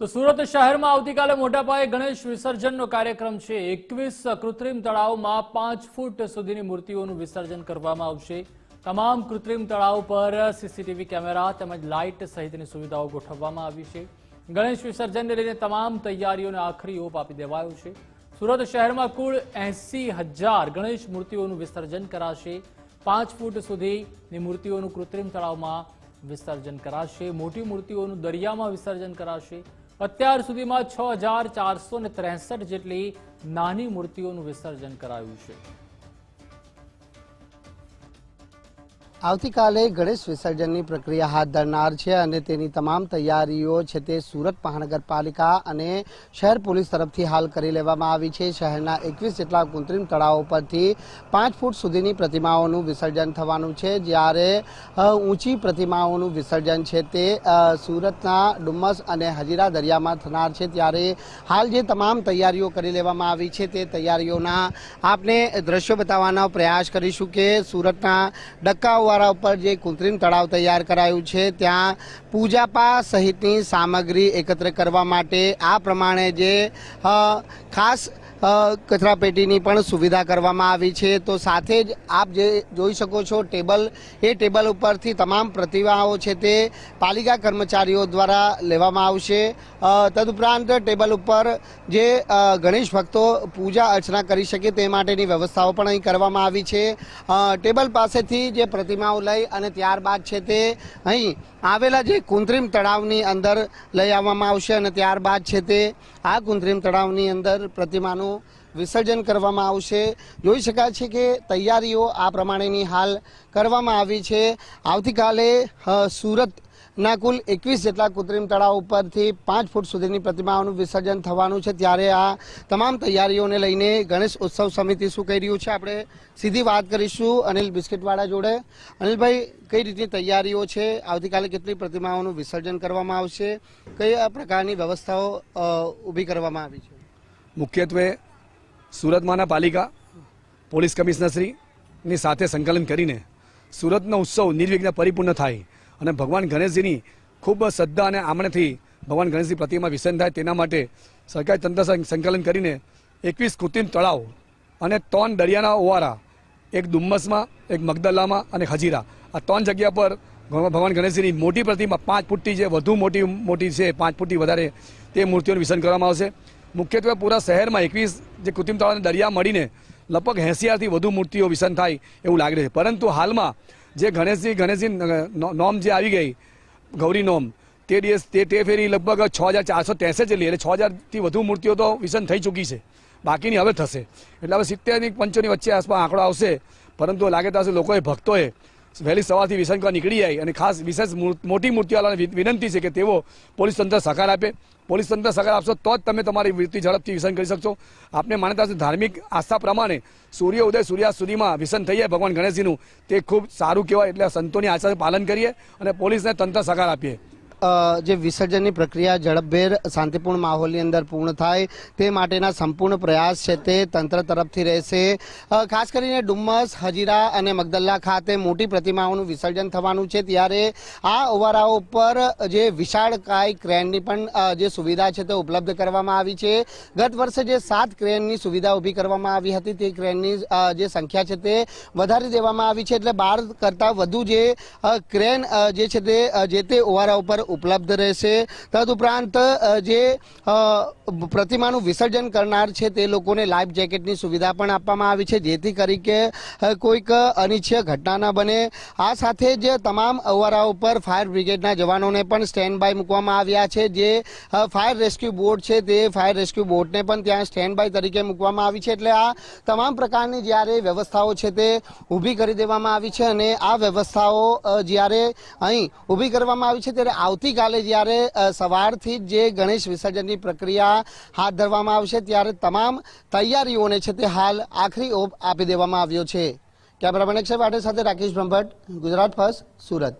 તો સુરત શહેરમાં આવતીકાલે મોટા પાયે ગણેશ વિસર્જનનો કાર્યક્રમ છે. એકવીસ કૃત્રિમ તળાવમાં પાંચ ફૂટ સુધીની મૂર્તિઓનું વિસર્જન કરવામાં આવશે. તમામ કૃત્રિમ તળાવ પર સીસીટીવી કેમેરા તેમજ લાઇટ સહિતની સુવિધાઓ ગોઠવવામાં આવી છે. ગણેશ વિસર્જનને લઈને તમામ તૈયારીઓને આખરી ઓપ આપી દેવાયો છે. સુરત શહેરમાં કુલ એસી હજાર ગણેશ મૂર્તિઓનું વિસર્જન કરાશે. પાંચ ફૂટ સુધીની મૂર્તિઓનું કૃત્રિમ તળાવમાં વિસર્જન કરાશે. મોટી મૂર્તિઓનું દરિયામાં વિસર્જન કરાશે. અત્યાર સુધીમાં છ જેટલી નાની મૂર્તિઓનું વિસર્જન કરાયું છે. આવતીકાલે ગણેશ વિસર્જનની પ્રક્રિયા હાથ ધરનાર છે અને તેની તમામ તૈયારીઓ છે તે સુરત મહાનગરપાલિકા અને શહેર પોલીસ તરફથી હાલ કરી લેવામાં આવી છે. શહેરના એકવીસ જેટલા કૃત્રિમ તળાવો પરથી પાંચ ફૂટ સુધીની પ્રતિમાઓનું વિસર્જન થવાનું છે. જ્યારે ઊંચી પ્રતિમાઓનું વિસર્જન છે તે સુરતના ડુમ્મસ અને હજીરા દરિયામાં થનાર છે. ત્યારે હાલ જે તમામ તૈયારીઓ કરી લેવામાં આવી છે તે તૈયારીઓના આપને દ્રશ્યો બતાવવાનો પ્રયાસ કરીશું કે સુરતના ડક્કાવાળા ઉપર જે કૃત્રિમ તળાવ તૈયાર કરાયું છે, ત્યાં પૂજાપા સહિતની સામગ્રી એકત્ર કરવા માટે આ પ્રમાણે જે ખાસ કચરાપેટીની પણ સુવિધા કરવામાં આવી છે. તો સાથે જ આપ જે જોઈ શકો છો, ટેબલ, એ ટેબલ ઉપરથી તમામ પ્રતિમાઓ છે તે પાલિકા કર્મચારીઓ દ્વારા લેવામાં આવશે. તદુપરાંત ટેબલ ઉપર જે ગણેશ ભક્તો પૂજા અર્ચના કરી શકે તે માટેની વ્યવસ્થાઓ પણ અહીં કરવામાં આવી છે. ટેબલ પાસેથી જે પ્રતિમાઓ લઈ અને ત્યારબાદ છે તે અહીં આવેલા જે કૃત્રિમ તળાવની અંદર લઈ આવવામાં આવશે અને ત્યારબાદ છે તે આ કૃત્રિમ તળાવની અંદર પ્રતિમાનું વિસર્જન કરવામાં આવશે. જોઈ શકાય છે કે તૈયારીઓ આ પ્રમાણેની હાલ કરવામાં આવી છે. આવતીકાલે અ, સુરતના કુલ એકવીસ જેટલા કૃત્રિમ તળાવ ઉપરથી પાંચ ફૂટ સુધીની પ્રતિમાઓનું વિસર્જન થવાનું છે. ત્યારે આ તમામ તૈયારીઓને લઈને ગણેશ ઉત્સવ સમિતિ શું કહી રહ્યું છે? આપણે સીધી વાત કરીશું અનિલ બિસ્કિટવાળા જોડે. અનિલભાઈ, કઈ રીતની તૈયારીઓ છે? આવતીકાલે કેટલી પ્રતિમાઓનું વિસર્જન કરવામાં આવશે? કઈ પ્રકારની વ્યવસ્થાઓ ઊભી કરવામાં આવી છે? મુખ્યત્વે સુરત મહાનગરપાલિકા પોલીસ કમિશનરશ્રીની સાથે સંકલન કરીને સુરતનો ઉત્સવ નિર્વિઘ્ન પરિપૂર્ણ થાય. અને ભગવાન ગણેશજીની ખૂબ શ્રદ્ધા અને આમણેથી ભગવાન ગણેશજી પ્રતિમા વિસર્જન થાય તેના માટે સરકારી તંત્ર સંકલન કરીને એકવીસ કૃત્રિમ તળાવ અને ત્રણ દરિયાના ઓવારા, એક ડુમ્મસમાં, એક મગદલામાં અને હજીરા. આ ત્રણ જગ્યા પર ભગવાન ગણેશજીની મોટી પ્રતિમા પાંચ ફૂટની જે વધુ મોટી મોટી છે, પાંચ ફૂટથી વધારે તે મૂર્તિઓનું વિસર્જન કરવામાં આવશે. મુખ્યત્વે પૂરા શહેરમાં એકવીસ જે કૃત્રિમ તળાવ દરિયા મળીને લગભગ એંસી હજારથી વધુ મૂર્તિઓ વિસર્જન થાય એવું લાગે છે. પરંતુ હાલમાં જે ગણેશજી ગણેશજી નોમ જે આવી ગઈ, ગૌરી નોમ, તે દિવસ, તે તે ફેરી લગભગ છ હજાર ચારસો ત્રેસઠ જેટલી, એટલે છ હજારથી વધુ મૂર્તિઓ તો વિસર્જન થઈ ચૂકી છે. બાકીની હવે થશે. એટલે હવે સિત્તેરની પંચોની વચ્ચે આસપાસ આંકડો આવશે, પરંતુ લાગે ત્યાં લોકોએ, ભક્તોએ વહેલી સવારથી વિસર્જન કરવા નીકળી જાય અને ખાસ વિશેષ મોટી મૂર્તિવાળાને વિનંતી છે કે તેઓ પોલીસ તંત્ર સહકાર આપે પોલીસ તંત્ર સગર આપશો તો જ તમે તમારી વૃત્તિ ઝડપથી વિસર્જન કરી શકશો. આપને માન્યતા ધાર્મિક આસ્થા પ્રમાણે સૂર્ય ઉદય સૂર્યાસ્ત સુધીમાં વિસર્જન થઈ જાય ભગવાન ગણેશજીનું. તે ખૂબ સારું કહેવાય એટલે સંતોની આશા પાલન કરીએ અને પોલીસને તંત્ર સહકાર આપીએ. જે વિસર્જનની પ્રક્રિયા ઝડપભેર શાંતિપૂર્ણ માહોલની અંદર પૂર્ણ થાય તે માટેના સંપૂર્ણ પ્રયાસ છે તે તંત્ર તરફથી રહેશે. ખાસ કરીને ડુમ્મસ, હજીરા અને મગદલ્લા ખાતે મોટી પ્રતિમાઓનું વિસર્જન થવાનું છે. ત્યારે આ ઓવારાઓ ઉપર જે વિશાળકાય ક્રેનની પણ જે સુવિધા છે તે ઉપલબ્ધ કરવામાં આવી છે. ગત વર્ષે જે સાત ક્રેનની સુવિધા ઊભી કરવામાં આવી હતી તે ક્રેનની જે સંખ્યા છે તે વધારી દેવામાં આવી છે. એટલે બાર કરતાં વધુ જે ક્રેન જે છે તે જે તે ઓવારા ઉપર ઉપલબ્ધ રહેશે. તદુપરાંત જે પ્રતિમાનું વિસર્જન કરનાર છે તે લોકોને લાઈફ જેકેટની સુવિધા પણ આપવામાં આવી છે. જેથી કરી કે કોઈક અનિચ્છય ઘટના ન બને. આ સાથે જ તમામ અવારા ઉપર ફાયર બ્રિગેડના જવાનોને પણ સ્ટેન્ડ બાય મૂકવામાં આવ્યા છે. જે ફાયર રેસ્ક્યુ બોટ છે તે ફાયર રેસ્ક્યુ બોટને પણ ત્યાં સ્ટેન્ડ બાય તરીકે મૂકવામાં આવી છે. એટલે આ તમામ પ્રકારની જ્યારે વ્યવસ્થાઓ છે તે ઊભી કરી દેવામાં આવી છે અને આ વ્યવસ્થાઓ જ્યારે અહીં ઊભી કરવામાં આવી છે, ત્યારે આવતીકાલે જ્યારે સવારથી જ ગણેશ વિસર્જનની પ્રક્રિયા હાથ ધરવામાં આવશે, ત્યારે તમામ તૈયારીઓને છે તે હાલ આખરી ઓપ આપી દેવામાં આવ્યો છે. કેમેરામેન અક્ષય પાટીલ સાથે રાકેશ બ્રહ્મભટ્ટ, ગુજરાત ફર્સ્ટ, સુરત.